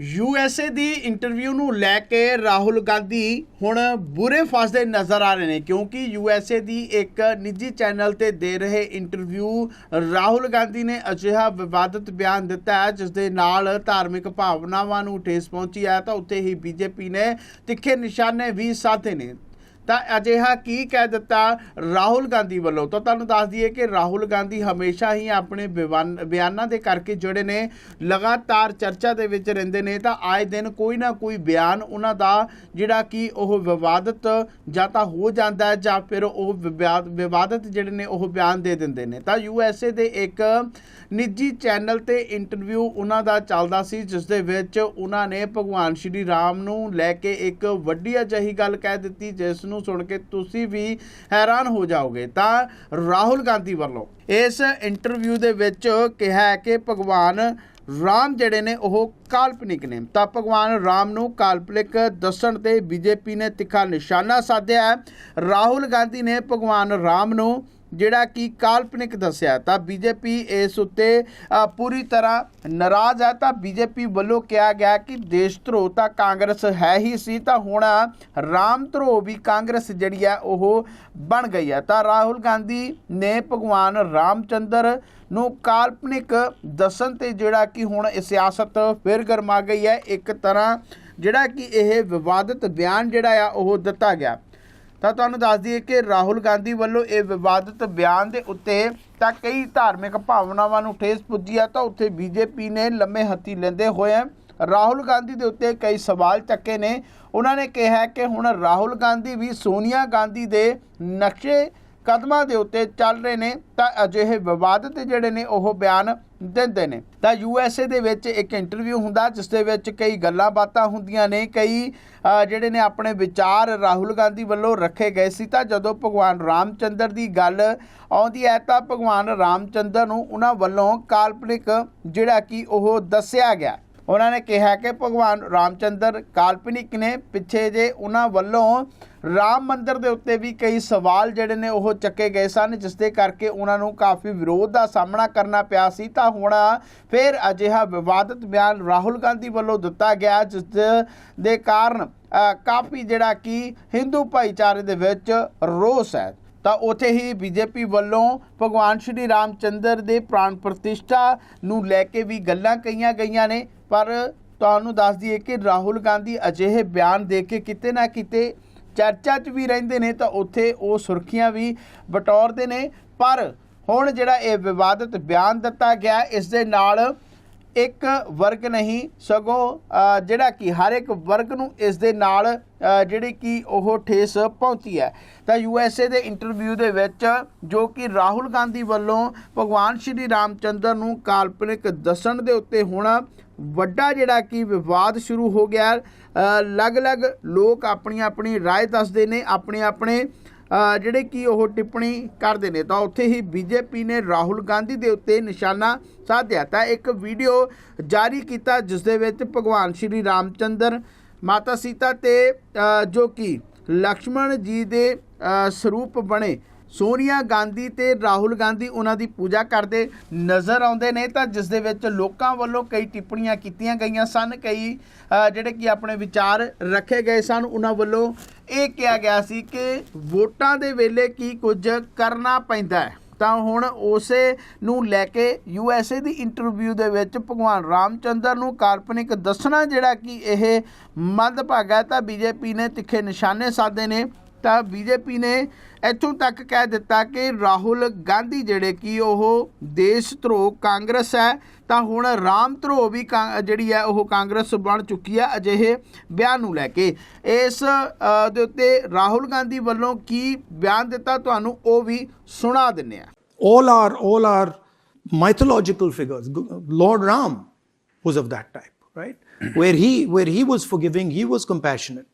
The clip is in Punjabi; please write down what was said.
ਯੂਐਸਏ ਦੀ ਇੰਟਰਵਿਊ ਨੂੰ ਲੈ ਕੇ ਰਾਹੁਲ ਗਾਂਧੀ ਹੁਣ ਬੁਰੇ ਫਸਦੇ ਨਜ਼ਰ ਆ ਰਹੇ ਨੇ, ਕਿਉਂਕਿ ਯੂਐਸਏ ਦੀ ਇੱਕ ਨਿੱਜੀ ਚੈਨਲ ਤੇ ਦੇ ਰਹੇ ਇੰਟਰਵਿਊ ਰਾਹੁਲ ਗਾਂਧੀ ਨੇ ਅਜਿਹਾ ਵਿਵਾਦਤ ਬਿਆਨ ਦਿੱਤਾ ਹੈ ਜਿਸ ਦੇ ਨਾਲ ਧਾਰਮਿਕ ਭਾਵਨਾਵਾਂ ਨੂੰ ਠੇਸ ਪਹੁੰਚੀ ਹੈ, ਤਾਂ ਉੱਥੇ ਹੀ ਬੀਜੇਪੀ ਨੇ ਤਿੱਖੇ ਨਿਸ਼ਾਨੇ ਵੀ ਸਾਧੇ ਨੇ। ਤਾਂ ਅਜਿਹਾ ਕੀ ਕਹਿ ਦਿੱਤਾ ਰਾਹੁਲ ਗਾਂਧੀ ਵੱਲੋਂ? ਤਾਂ ਤੁਹਾਨੂੰ ਦੱਸ ਦਈਏ ਕਿ ਰਾਹੁਲ ਗਾਂਧੀ ਹਮੇਸ਼ਾ ਹੀ ਆਪਣੇ ਬਿਵਾਨ- ਬਿਆਨਾਂ ਦੇ ਕਰਕੇ ਜਿਹੜੇ ਨੇ, ਲਗਾਤਾਰ ਚਰਚਾ ਦੇ ਵਿੱਚ ਰਹਿੰਦੇ ਨੇ, ਤਾਂ ਆਏ ਦਿਨ ਕੋਈ ਨਾ ਕੋਈ ਬਿਆਨ ਉਹਨਾਂ ਦਾ ਜਿਹੜਾ ਕਿ ਉਹ ਵਿਵਾਦਤ ਜਾਂ ਤਾਂ ਹੋ ਜਾਂਦਾ ਹੈ ਜਾਂ ਫਿਰ ਉਹ ਵਿਵਾਦ- ਵਿਵਾਦਤ ਜਿਹੜੇ ਨੇ ਉਹ ਬਿਆਨ ਦੇ ਦਿੰਦੇ ਨੇ। ਤਾਂ ਯੂਐਸਏ ਦੇ ਇੱਕ ਨਿੱਜੀ ਚੈਨਲ ਤੇ ਇੰਟਰਵਿਊ ਉਹਨਾਂ ਦਾ ਚੱਲਦਾ ਸੀ, ਜਿਸ ਦੇ ਵਿੱਚ ਉਹਨਾਂ ਨੇ ਭਗਵਾਨ ਸ਼੍ਰੀ ਰਾਮ ਨੂੰ ਲੈ ਕੇ ਇੱਕ ਵੱਡੀ ਅਜਿਹੀ ਗੱਲ ਕਹਿ ਦਿੱਤੀ, ਜਿਸ ਨੂੰ ਸੁਣ ਕੇ ਤੁਸੀਂ ਵੀ ਹੈਰਾਨ ਹੋ ਜਾਓਗੇ। ਤਾਂ ਰਾਹੁਲ ਗਾਂਧੀ ਵੱਲੋਂ ਇਸ ਇੰਟਰਵਿਊ ਦੇ ਵਿੱਚ ਕਿਹਾ ਹੈ ਕਿ ਭਗਵਾਨ ਰਾਮ ਜਿਹੜੇ ਨੇ ਉਹ ਕਾਲਪਨਿਕ ਨੇ। ਤਾਂ ਭਗਵਾਨ ਰਾਮ ਨੂੰ ਕਾਲਪਨਿਕ ਦੱਸਣ ਤੇ ਬੀਜੇਪੀ ਨੇ ਤਿੱਖਾ ਨਿਸ਼ਾਨਾ ਸਾਧਿਆ। ਰਾਹੁਲ ਗਾਂਧੀ ਨੇ ਭਗਵਾਨ ਰਾਮ ਨੂੰ ਜਿਹੜਾ ਕਿ ਕਾਲਪਨਿਕ ਦੱਸਿਆ, ਤਾਂ ਬੀਜੇਪੀ ਇਸ ਉੱਤੇ ਪੂਰੀ ਤਰ੍ਹਾਂ ਨਾਰਾਜ਼ ਹੈ। ਤਾਂ ਬੀਜੇਪੀ ਵੱਲੋਂ ਕਿਹਾ ਗਿਆ ਕਿ ਦੇਸ਼ ਧਰੋ ਤਾਂ ਕਾਂਗਰਸ ਹੈ ਹੀ ਸੀ, ਤਾਂ ਹੁਣ ਰਾਮ ਧਰੋ ਵੀ ਕਾਂਗਰਸ ਜਿਹੜੀ ਹੈ, ਉਹ ਬਣ ਗਈ ਹੈ। ਤਾਂ ਰਾਹੁਲ ਗਾਂਧੀ ਨੇ ਭਗਵਾਨ ਰਾਮਚੰਦਰ ਨੂੰ ਕਾਲਪਨਿਕ ਦੱਸਣ ਤੇ ਜਿਹੜਾ ਕਿ ਹੁਣ ਸਿਆਸਤ ਫਿਰ ਗਰਮਾ ਗਈ ਹੈ। ਇੱਕ ਤਰ੍ਹਾਂ ਜਿਹੜਾ ਕਿ ਇਹ ਵਿਵਾਦਤ ਬਿਆਨ ਜਿਹੜਾ ਆ, ਉਹ ਦਿੱਤਾ ਗਿਆ। ਤਾਂ ਤੁਹਾਨੂੰ ਦੱਸ ਦਈਏ ਕਿ ਰਾਹੁਲ ਗਾਂਧੀ ਵੱਲੋਂ ਇਹ ਵਿਵਾਦਤ ਬਿਆਨ ਦੇ ਉੱਤੇ ਤਾਂ ਕਈ ਧਾਰਮਿਕ ਭਾਵਨਾਵਾਂ ਨੂੰ ਠੇਸ ਪੁੱਜੀ ਆ, ਤਾਂ ਉੱਥੇ ਬੀਜੇਪੀ ਨੇ ਲੰਮੇ ਹੱਥੀ ਲੈਂਦੇ ਹੋਏ ਰਾਹੁਲ ਗਾਂਧੀ ਦੇ ਉੱਤੇ ਕਈ ਸਵਾਲ ਚੱਕੇ ਨੇ। ਉਹਨਾਂ ਨੇ ਕਿਹਾ ਕਿ ਹੁਣ ਰਾਹੁਲ ਗਾਂਧੀ ਵੀ ਸੋਨੀਆ ਗਾਂਧੀ ਦੇ ਨਕਸ਼ੇ ਕਦਮਾਂ ਦੇ ਉੱਤੇ ਚੱਲ ਰਹੇ ਨੇ, ਤਾਂ ਅਜਿਹੇ ਵਿਵਾਦਤ ਜਿਹੜੇ ਨੇ ਉਹ ਬਿਆਨ ਦਿੰਦੇ ਨੇ। ਤਾਂ ਯੂਐਸਏ ਦੇ ਵਿੱਚ ਇੱਕ ਇੰਟਰਵਿਊ ਹੁੰਦਾ ਜਿਸ ਦੇ ਵਿੱਚ ਕਈ ਗੱਲਾਂ ਬਾਤਾਂ ਹੁੰਦੀਆਂ ਨੇ, ਕਈ ਜਿਹੜੇ ਨੇ ਆਪਣੇ ਵਿਚਾਰ ਰਾਹੁਲ ਗਾਂਧੀ ਵੱਲੋਂ ਰੱਖੇ ਗਏ ਸੀ। ਤਾਂ ਜਦੋਂ ਭਗਵਾਨ ਰਾਮਚੰਦਰ ਦੀ ਗੱਲ ਆਉਂਦੀ ਹੈ, ਤਾਂ ਭਗਵਾਨ ਰਾਮਚੰਦਰ ਨੂੰ ਉਹਨਾਂ ਵੱਲੋਂ ਕਾਲਪਨਿਕ ਜਿਹੜਾ ਕਿ ਉਹ ਦੱਸਿਆ ਗਿਆ। ਉਹਨਾਂ ਨੇ ਕਿਹਾ ਕਿ ਭਗਵਾਨ ਰਾਮਚੰਦਰ ਕਾਲਪਨਿਕ ਨੇ ਪਿੱਛੇ ਜੇ ਉਹਨਾਂ ਵੱਲੋਂ ਰਾਮ ਮੰਦਰ ਦੇ ਉੱਤੇ ਵੀ ਕਈ ਸਵਾਲ ਜਿਹੜੇ ਨੇ ਉਹ ਚੱਕੇ ਗਏ ਸਨ, ਜਿਸ ਦੇ ਕਰਕੇ ਉਹਨਾਂ ਨੂੰ ਕਾਫੀ ਵਿਰੋਧ ਦਾ ਸਾਹਮਣਾ ਕਰਨਾ ਪਿਆ ਸੀ, ਤਾਂ ਹੁਣ ਫਿਰ ਅਜਿਹਾ ਵਿਵਾਦਤ ਬਿਆਨ ਰਾਹੁਲ ਗਾਂਧੀ ਵੱਲੋਂ ਦਿੱਤਾ ਗਿਆ, ਜਿਸ ਦੇ- ਕਾਰਨ ਕਾਫੀ ਜਿਹੜਾ ਕਿ ਹਿੰਦੂ ਭਾਈਚਾਰੇ ਦੇ ਵਿੱਚ ਰੋਸ ਹੈ। ਤਾਂ ਉਥੇ ਹੀ ਬੀਜੇਪੀ ਵੱਲੋਂ ਭਗਵਾਨ ਸ਼੍ਰੀ ਰਾਮਚੰਦਰ ਦੇ ਪ੍ਰਾਣ ਪ੍ਰਤਿਸ਼ਠਾ ਨੂੰ ਲੈ ਕੇ ਵੀ ਗੱਲਾਂ ਕਹੀਆਂ ਗਈਆਂ ਨੇ। ਪਰ ਤੁਹਾਨੂੰ ਦੱਸ ਦਈਏ ਕਿ ਰਾਹੁਲ ਗਾਂਧੀ ਅਜਿਹੇ ਬਿਆਨ ਦੇ ਕੇ ਕਿਤੇ ਨਾ ਕਿਤੇ ਚਰਚਾ 'ਚ ਵੀ ਰਹਿੰਦੇ ਨੇ ਤਾਂ ਉੱਥੇ ਉਹ ਸੁਰਖੀਆਂ ਵੀ ਬਟੌਰਦੇ ਨੇ। ਪਰ ਹੁਣ ਜਿਹੜਾ ਇਹ ਵਿਵਾਦਤ ਬਿਆਨ ਦਿੱਤਾ ਗਿਆ, ਇਸ ਦੇ ਨਾਲ ਇੱਕ ਵਰਗ ਨਹੀਂ ਸਗੋਂ ਅ, ਜਿਹੜਾ ਕਿ ਹਰ ਇੱਕ ਵਰਗ ਨੂੰ ਇਸ ਦੇ ਨਾਲ ਅ, ਜਿਹੜੀ ਕਿ ਉਹ ਠੇਸ ਪਹੁੰਚੀ ਹੈ ਤਾਂ ਯੂਐਸਏ ਦੇ ਇੰਟਰਵਿਊ ਦੇ ਵਿੱਚ ਜੋ ਕਿ ਰਾਹੁਲ ਗਾਂਧੀ ਵੱਲੋਂ ਭਗਵਾਨ ਸ਼੍ਰੀ ਰਾਮਚੰਦਰ ਨੂੰ ਕਾਲਪਨਿਕ ਦੱਸਣ ਦੇ ਉੱਤੇ ਹੁਣ ਵੱਡਾ ਜਿਹੜਾ ਕਿ ਵਿਵਾਦ ਸ਼ੁਰੂ ਹੋ ਗਿਆ ਅ, ਅਲੱਗ-ਅਲੱਗ ਲੋਕ ਆਪਣੀ ਆਪਣੀ رائے ਦੱਸਦੇ ਨੇ ਆਪਣੇ ਆਪਣੇ ਅ, ਜਿਹੜੇ ਕਿ ਉਹ ਟਿੱਪਣੀ ਕਰਦੇ ਨੇ, ਤਾਂ ਉੱਥੇ ਹੀ ਬੀਜੇਪੀ ਨੇ ਰਾਹੁਲ ਗਾਂਧੀ ਦੇ ਉੱਤੇ ਨਿਸ਼ਾਨਾ ਸਾਧਿਆ। ਤਾਂ ਇੱਕ ਵੀਡੀਓ ਜਾਰੀ ਕੀਤਾ, ਜਿਸ ਦੇ ਵਿੱਚ ਭਗਵਾਨ ਸ਼੍ਰੀ ਰਾਮਚੰਦਰ ਮਾਤਾ ਸੀਤਾ ਤੇ ਜੋ ਕਿ ਲਕਸ਼ਮਣ ਜੀ ਦੇ ਸਰੂਪ ਬਣੇ। ਸੋਨੀਆ ਗਾਂਧੀ ਤੇ ਰਾਹੁਲ ਗਾਂਧੀ ਉਹਨਾਂ ਦੀ ਪੂਜਾ ਕਰਦੇ ਨਜ਼ਰ ਆਉਂਦੇ ਨੇ ਤਾਂ ਜਿਸ ਦੇ ਵਿੱਚ ਲੋਕਾਂ ਵੱਲੋਂ ਕਈ ਟਿੱਪਣੀਆਂ ਕੀਤੀਆਂ ਗਈਆਂ ਸਨ, ਕਈ ਜਿਹੜੇ ਕਿ ਆਪਣੇ ਵਿਚਾਰ ਰੱਖੇ ਗਏ ਸਨ, ਉਹਨਾਂ ਵੱਲੋਂ ਇਹ ਕਿਹਾ ਗਿਆ ਸੀ ਕਿ ਵੋਟਾਂ ਦੇ ਵੇਲੇ ਕੀ ਕੁਝ ਕਰਨਾ ਪੈਂਦਾ ਹੈ। ਤਾਂ ਹੁਣ ਉਸੇ ਨੂੰ ਲੈ ਕੇ ਯੂ ਐੱਸ ਏ ਦੀ ਇੰਟਰਵਿਊ ਦੇ ਵਿੱਚ ਭਗਵਾਨ ਰਾਮਚੰਦਰ ਨੂੰ ਕਾਲਪਨਿਕ ਦੱਸਣਾ ਜਿਹੜਾ ਕਿ ਇਹ ਮੰਦਭਾਗਾ ਹੈ, ਤਾਂ ਬੀਜੇਪੀ ਨੇ ਤਿੱਖੇ ਨਿਸ਼ਾਨੇ ਸਾਧੇ ਨੇ। ਤਾਂ ਬੀਜੇਪੀ ਨੇ ਇੱਥੋਂ ਤੱਕ ਕਹਿ ਦਿੱਤਾ ਕਿ ਰਾਹੁਲ ਗਾਂਧੀ ਜਿਹੜੇ ਕਿ ਉਹ ਦੇਸ਼ ਧਰੋਹ ਕਾਂਗਰਸ ਹੈ ਤਾਂ ਹੁਣ ਰਾਮ ਧਰੋਹ ਵੀ ਜਿਹੜੀ ਹੈ ਉਹ ਕਾਂਗਰਸ ਬਣ ਚੁੱਕੀ ਹੈ ਅਜਿਹੇ ਬਿਆਨ ਨੂੰ ਲੈ ਕੇ ਇਸ ਦੇ ਉੱਤੇ ਰਾਹੁਲ ਗਾਂਧੀ ਵੱਲੋਂ ਕੀ ਬਿਆਨ ਦਿੱਤਾ ਤੁਹਾਨੂੰ ਉਹ ਵੀ ਸੁਣਾ ਦਿੰਨੇ ਆ all are all are mythological figures G- lord ram was of that type right where he where he was forgiving he was compassionate